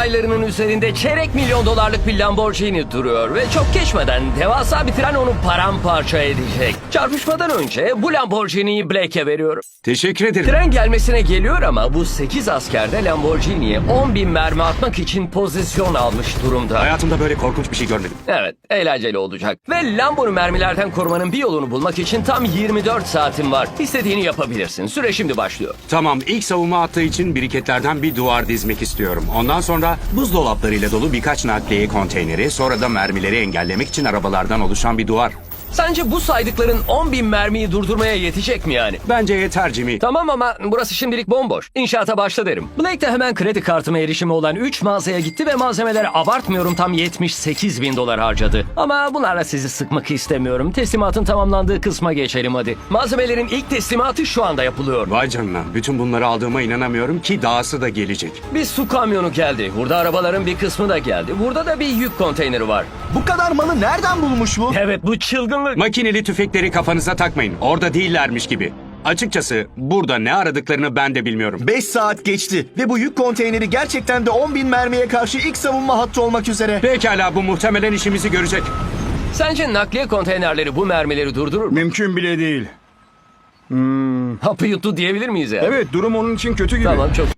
raylarının üzerinde çeyrek milyon dolarlık bir Lamborghini duruyor ve çok geçmeden devasa bir tren onu paramparça edecek. Çarpışmadan önce bu Lamborghini'yi Blake'e veriyorum. Teşekkür ederim. Tren gelmesine geliyor ama bu 8 asker de Lamborghini'ye 10 bin mermi atmak için pozisyon almış durumda. Hayatımda böyle korkunç bir şey görmedim. Evet, eğlenceli olacak. Ve Lambo'nu mermilerden korumanın bir yolunu bulmak için tam 24 saatin var. İstediğini yapabilirsin. Süre şimdi başlıyor. Tamam ilk savunma hattı için biriketlerden bir duvar dizmek istiyorum. Ondan sonra buzdolaplarıyla dolu birkaç nakliye konteyneri, sonra da mermileri engellemek için arabalardan oluşan bir duvar. Sence bu saydıkların 10 bin mermiyi durdurmaya yetecek mi yani? Bence yeter Jimmy. Tamam ama burası şimdilik bomboş. İnşaata başla derim. Blake de hemen kredi kartıma erişimi olan 3 mağazaya gitti ve malzemeleri abartmıyorum tam 78 bin dolar harcadı. Ama bunlarla sizi sıkmak istemiyorum. Teslimatın tamamlandığı kısma geçelim hadi. Malzemelerin ilk teslimatı şu anda yapılıyor. Vay canına. Bütün bunları aldığıma inanamıyorum ki dahası da gelecek. Bir su kamyonu geldi. Burada arabaların bir kısmı da geldi. Burada da bir yük konteyneri var. Bu kadar malı nereden bulmuş bu? Evet bu çılgınlık. Makineli tüfekleri kafanıza takmayın. Orada değillermiş gibi. Açıkçası burada ne aradıklarını ben de bilmiyorum. 5 saat geçti ve bu yük konteyneri gerçekten de 10 bin mermiye karşı ilk savunma hattı olmak üzere. Pekala bu muhtemelen işimizi görecek. Sence nakliye konteynerleri bu mermileri durdurur mu? Mümkün bile değil. Hapı yuttu diyebilir miyiz yani? Evet durum onun için kötü gibi. Tamam çok